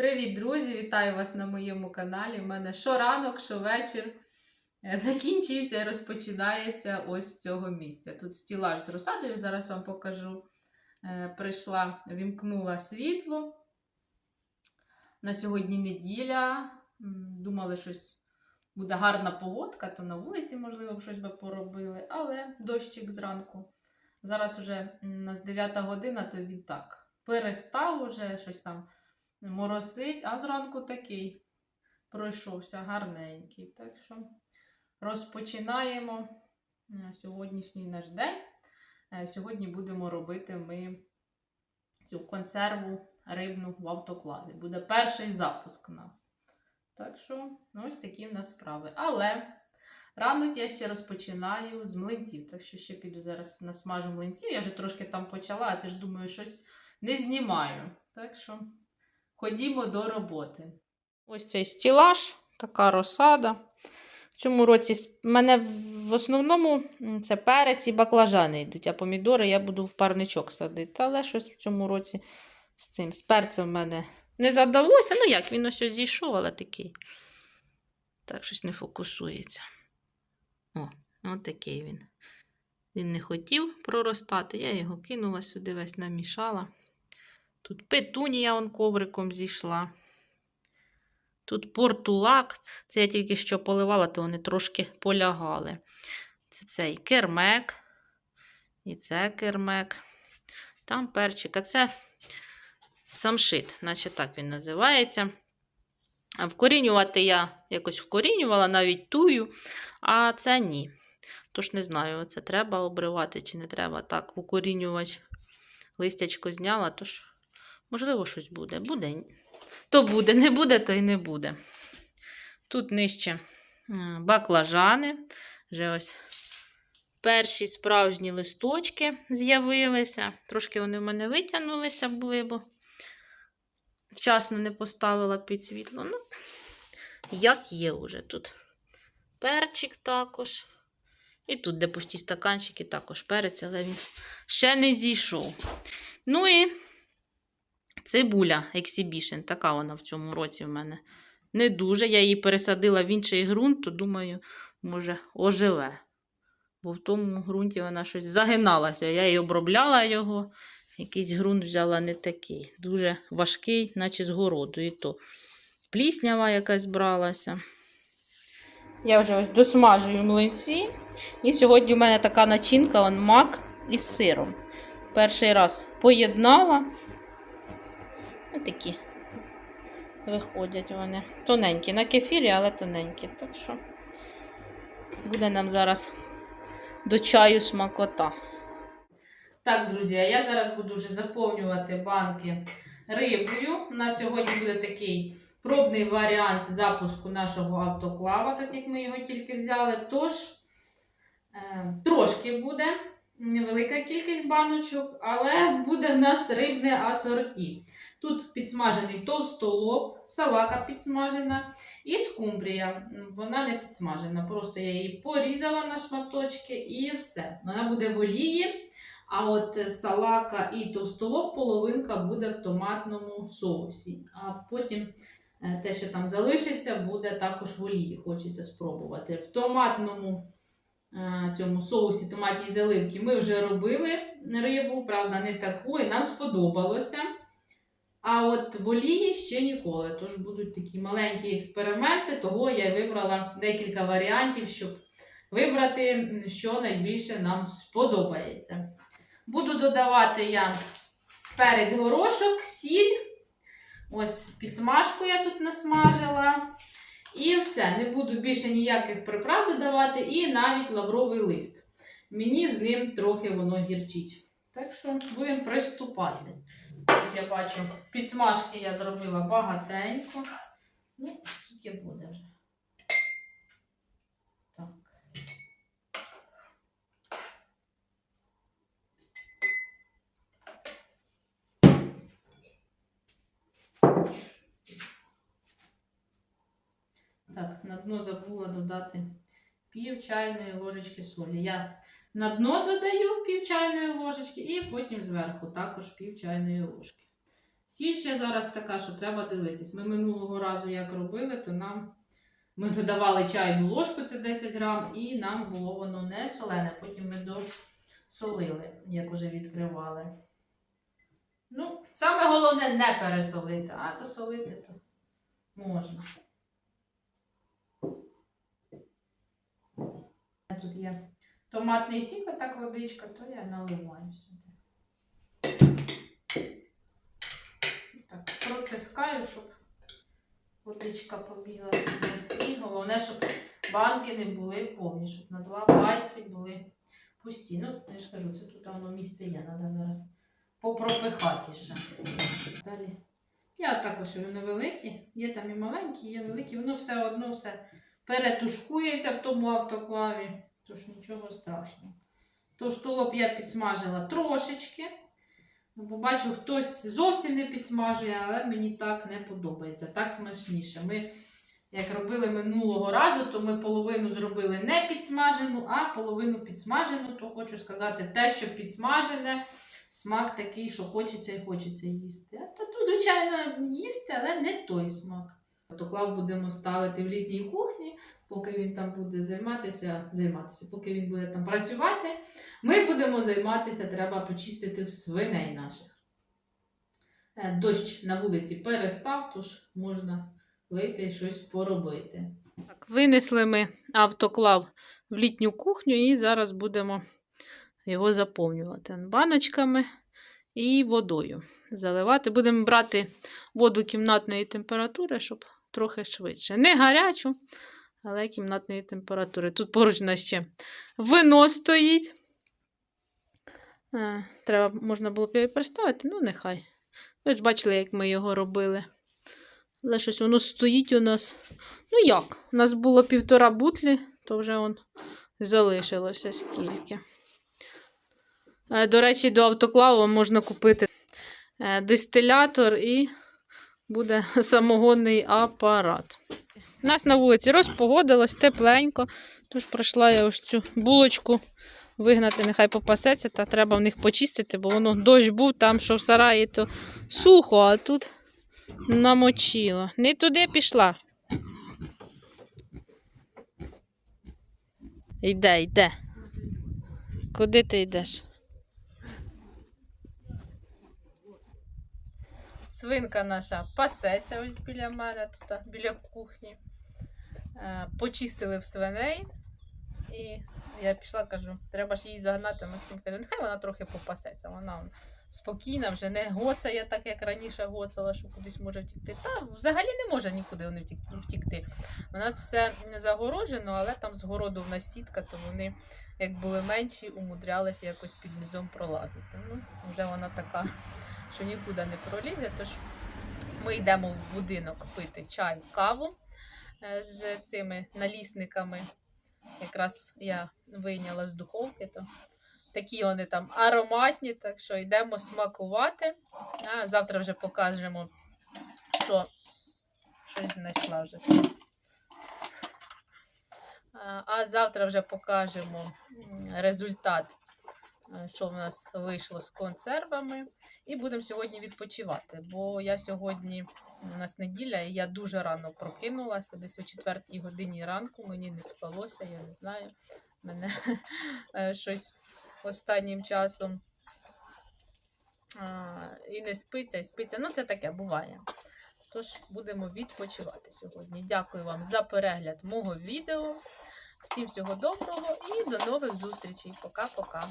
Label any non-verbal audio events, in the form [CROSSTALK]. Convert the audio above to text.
Привіт, друзі! Вітаю вас на моєму каналі. У мене що ранок, що вечір е, закінчується і розпочинається ось з цього місця. Тут стілаж з розсадою, зараз вам покажу. Е, Прийшла, вімкнула світло. На сьогодні неділя. Думали, щось буде гарна погодка, то на вулиці, можливо, щось би поробили, але дощик зранку. Зараз уже м, у нас 9 година, то він так перестав уже щось там моросить, а зранку такий пройшовся гарненький. Так що розпочинаємо е, сьогоднішній наш день. Е, Сьогодні будемо робити ми цю консерву рибну в автоклаві. Буде перший запуск у нас. Так що, ну, ось такі в нас справи. Але ранок я ще розпочинаю з млинців. Так що ще піду зараз насмажу млинців. Я вже трошки там почала, а це ж думаю, щось не знімаю. Так що ходімо до роботи. Ось цей стілаж, така розсада. В цьому році в мене в основному це перець і баклажани йдуть, а помідори я буду в парничок садити. Але щось в цьому році з цим з перцем в мене не задалося. Ну як, він ось ось зійшов, але такий. Так, щось не фокусується. О, от такий він. Він не хотів проростати, я його кинула сюди, весь намішала. Тут петунія он ковриком зійшла. Тут портулак. Це я тільки що поливала, то вони трошки полягали. Це цей кермек. І це кермек. Там перчик. А це самшит, наче так він називається. А вкорінювати я якось вкорінювала, навіть тую, а це ні. Тож не знаю, це треба обривати чи не треба. Так, укорінювач листячко зняла, тож, можливо, щось буде. Буде. То буде, не буде, то й не буде. Тут нижче баклажани. Вже ось перші справжні листочки з'явилися. Трошки вони в мене витягнулися були, бо вчасно не поставила під світло. Ну, як є вже тут. Перчик також. І тут, де пусті стаканчики, також перець, але він ще не зійшов. Ну і цибуля Exhibition. Така вона в цьому році в мене не дуже. Я її пересадила в інший ґрунт, то думаю, може, оживе. Бо в тому ґрунті вона щось загиналася. Я її обробляла його. Якийсь ґрунт взяла не такий. Дуже важкий, наче з городу. І то пліснява якась бралася. Я вже ось досмажую млинці. І сьогодні в мене така начинка он мак із сиром. Перший раз поєднала. Ось такі виходять вони. Тоненькі. На кефірі, але тоненькі. Так що буде нам зараз до чаю смакота. Так, друзі, я зараз буду вже заповнювати банки рибою. У нас сьогодні буде такий пробний варіант запуску нашого автоклава, так як ми його тільки взяли. Тож, е, трошки буде невелика кількість баночок, але буде в нас рибне асорті. Тут підсмажений товстолоб, салака підсмажена і скумбрія. Вона не підсмажена, просто я її порізала на шматочки і все. Вона буде в олії. А от салака і товстолоб половинка буде в томатному соусі. А потім е, те, що там залишиться, буде також в олії. Хочеться спробувати. В томатному цьому соусі томатній заливки ми вже робили рибу, правда, не таку, і нам сподобалося. А от в олії ще ніколи. Тож будуть такі маленькі експерименти, того я вибрала декілька варіантів, щоб вибрати, що найбільше нам сподобається. Буду додавати я перець горошок, сіль. Ось підсмажку я тут насмажила. І все. Не буду більше ніяких приправ додавати, і навіть лавровий лист. Мені з ним трохи воно гірчить. Так що будемо приступати. Ось я бачу, підсмажки я зробила багатенько. Ну, скільки буде вже. Так. Так, на дно забула додати пів чайної ложечки солі. Я на дно додаю пів чайної ложечки і потім зверху також пів чайної ложки. Сіль ще зараз така, що треба дивитись. Ми минулого разу як робили, то нам ми додавали чайну ложку, це 10 грам, і нам було воно не солене. Потім ми досолили, як уже відкривали. Ну, саме головне не пересолити, а досолити то можна. Тут є томатний сік, а так водичка, то я наливаю сюди. Так, протискаю, щоб водичка побігла. І головне, щоб банки не були повні, щоб на два пальці були пусті. Ну, я ж кажу, це тут воно місце є, треба зараз попропихати ще. Далі. Я також невеликі, є там і маленькі, є великі, воно все одно все перетушкується в тому автоклаві, тож нічого страшного. Товстолоб я підсмажила трошечки. Ну, Бо бачу, хтось зовсім не підсмажує, але мені так не подобається. Так смачніше. Ми, як робили минулого разу, то ми половину зробили не підсмажену, а половину підсмажену, то хочу сказати, те, що підсмажене, смак такий, що хочеться і хочеться їсти. Та тут, звичайно, їсти, але не той смак. Автоклав будемо ставити в літній кухні, поки він там буде займатися, займатися, поки він буде там працювати. Ми будемо займатися, треба почистити свиней наших. Е, Дощ на вулиці перестав, тож можна вийти і щось поробити. Так, винесли ми автоклав в літню кухню і зараз будемо його заповнювати баночками і водою. Заливати. Будемо брати воду кімнатної температури, щоб трохи швидше. Не гарячу, але кімнатної температури. Тут поруч у нас ще вино стоїть. Е, Треба, можна було б його переставити, ну нехай. Ви ж бачили, як ми його робили. Але щось воно стоїть у нас. Ну як? У нас було півтора бутлі, то вже он залишилося скільки. Е, До речі, до автоклаву можна купити е, дистилятор і буде [LAUGHS] самогонний апарат. У нас на вулиці розпогодилось тепленько, тож пройшла я ось цю булочку вигнати, нехай попасеться, та треба в них почистити, бо воно дощ був там, що в сараї, то сухо, а тут намочило. Не туди пішла. Йде, йде. Куди ти йдеш? Свинка наша пасеться ось біля мене, тут біля кухні. Е, Почистили в свиней. І я пішла, кажу, треба ж її загнати. Максим каже, нехай вона трохи попасеться. Вона он спокійна, вже не гоцає, так як раніше гоцала, що кудись може втікти. Та взагалі не може нікуди вони втікти. У нас все загорожено, але там з городу в нас сітка, то вони, як були менші, умудрялися якось під низом пролазити. Ну, вже вона така, що нікуди не пролізе. Тож ми йдемо в будинок пити чай, каву е, з цими налісниками. Якраз я вийняла з духовки, то такі вони там ароматні, так що йдемо смакувати. А завтра вже покажемо, що щось знайшла вже. А, завтра вже покажемо результат, е, що в нас вийшло з консервами. І будемо сьогодні відпочивати. Бо я сьогодні, у нас неділя, і я дуже рано прокинулася, десь о 4 годині ранку, мені не спалося, я не знаю. Мене [LAUGHS] е, щось останнім часом а, і не спиться, і спиться. Ну, це таке буває. Тож будемо відпочивати сьогодні. Дякую вам за перегляд мого відео. Всім всього доброго і до нових зустрічей. Пока-пока.